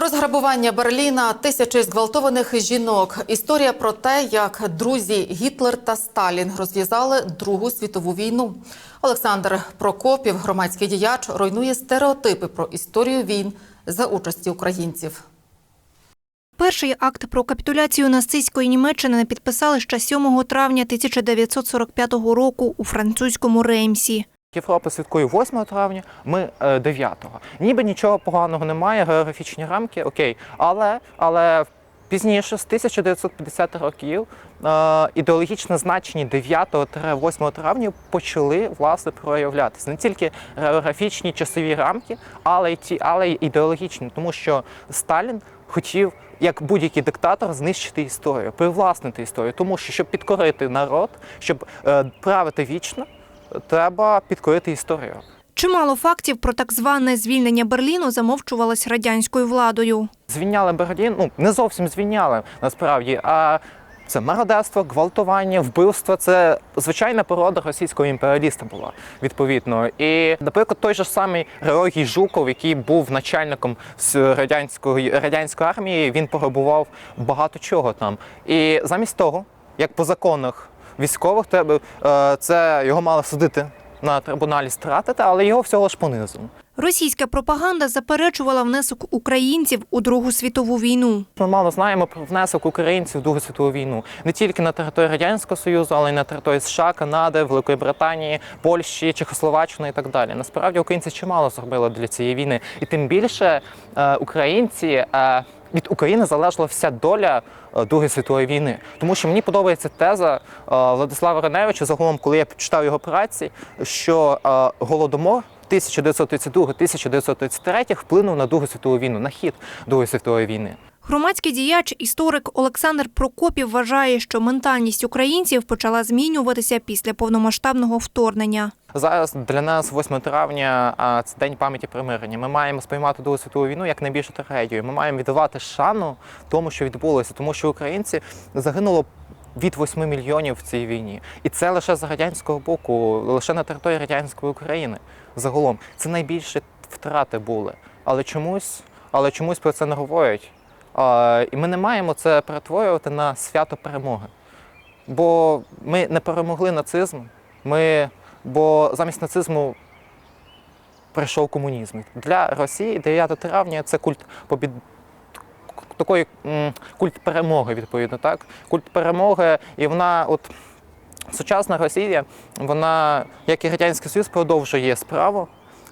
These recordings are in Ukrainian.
Розграбування Берліна, тисячі зґвалтованих жінок. Історія про те, як друзі Гітлер та Сталін розв'язали Другу світову війну. Олександр Прокопів, громадський діяч, руйнує стереотипи про історію війн за участі українців. Перший акт про капітуляцію нацистської Німеччини підписали ще 7 травня 1945 року у французькому Реймсі. Європа святкує 8 травня, ми 9-го. Ніби нічого поганого немає, географічні рамки, окей. Але, але пізніше, з 1950 років, е, ідеологічне значення 9-8 травня почали власне проявлятися. Не тільки географічні часові рамки, але й ті, але й ідеологічні, тому що Сталін хотів. Як будь-який диктатор знищити історію, привласнити історію, тому що щоб підкорити народ, щоб е, правити вічно, треба підкорити історію. Чимало фактів про так зване звільнення Берліну замовчувалось радянською владою. Звільняли Берлін, ну не зовсім звільняли насправді, а це мародерство, гвалтування, вбивство це звичайна порода російського імперіаліста була відповідно. І, наприклад, той же самий Георгій Жуков, який був начальником радянської радянської армії, він пограбував багато чого там. І замість того, як по законах військових, тебе е, це його мали судити на трибуналі стратити, але його всього ж понизили. Російська пропаганда заперечувала внесок українців у Другу світову війну. Ми мало знаємо про внесок українців в Другу світову війну не тільки на території радянського союзу, але й на території США, Канади, Великої Британії, Польщі, Чехословаччини і так далі. Насправді українці чимало зробили для цієї війни, і тим більше е, українці. Від України залежала вся доля е, Другої світової війни, тому що мені подобається теза е, Владислава Реневича. Загалом, коли я читав його праці, що е, голодомор 1932-1933 вплинув на Другу світову війну, на хід Другої світової війни. Громадський діяч, історик Олександр Прокопів вважає, що ментальність українців почала змінюватися після повномасштабного вторгнення. Зараз для нас 8 травня це день пам'яті примирення. Ми маємо сприймати Другу світову війну як найбільшу трагедію. Ми маємо віддавати шану тому, що відбулося, тому що українці загинуло. Від 8 мільйонів в цій війні, і це лише з радянського боку, лише на території радянської України. Загалом це найбільші втрати були. Але чомусь, але чомусь про це не говорять. І ми не маємо це перетворювати на свято перемоги. Бо ми не перемогли нацизм. Ми бо замість нацизму прийшов комунізм. Для Росії 9 травня це культ побід... такої культ перемоги, відповідно, так? Культ перемоги, і вона, от сучасна Росія, вона, як і Радянський Союз, продовжує справу.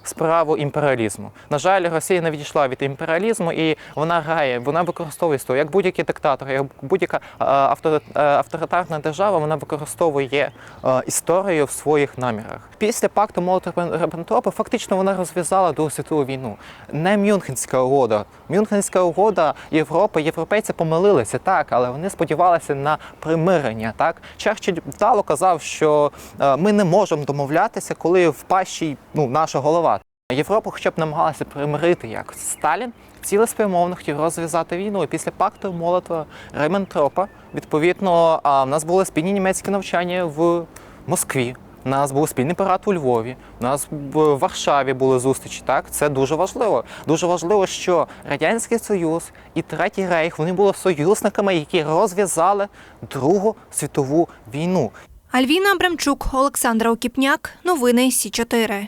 Справу імперіалізму. На жаль, Росія не відійшла від імперіалізму, і вона грає, вона використовує історію. Як будь-який диктатор, як будь-яка е, е, авторитарна держава, вона використовує е, історію в своїх намірах. Після пакту Молотова-Ріббентропа фактично вона розв'язала Другу світову війну. Не Мюнхенська угода. Мюнхенська угода Європа, європейці помилилися так, але вони сподівалися на примирення. Так Черчилль вдало казав, що ми не можемо домовлятися, коли в пащі ну, наша голова. Європа хоча б намагалася примирити як Сталін цілеспрямовно хотів розв'язати війну. І після пакту Молотова Риббентропа, відповідно, в нас були спільні німецькі навчання в Москві. У нас був спільний парад у Львові, у нас в Варшаві були зустрічі. Так, це дуже важливо. Дуже важливо, що Радянський Союз і Третій Рейх вони були союзниками, які розв'язали Другу світову війну. Альвіна Абрамчук, Олександра Окіпняк. Новини Сі 4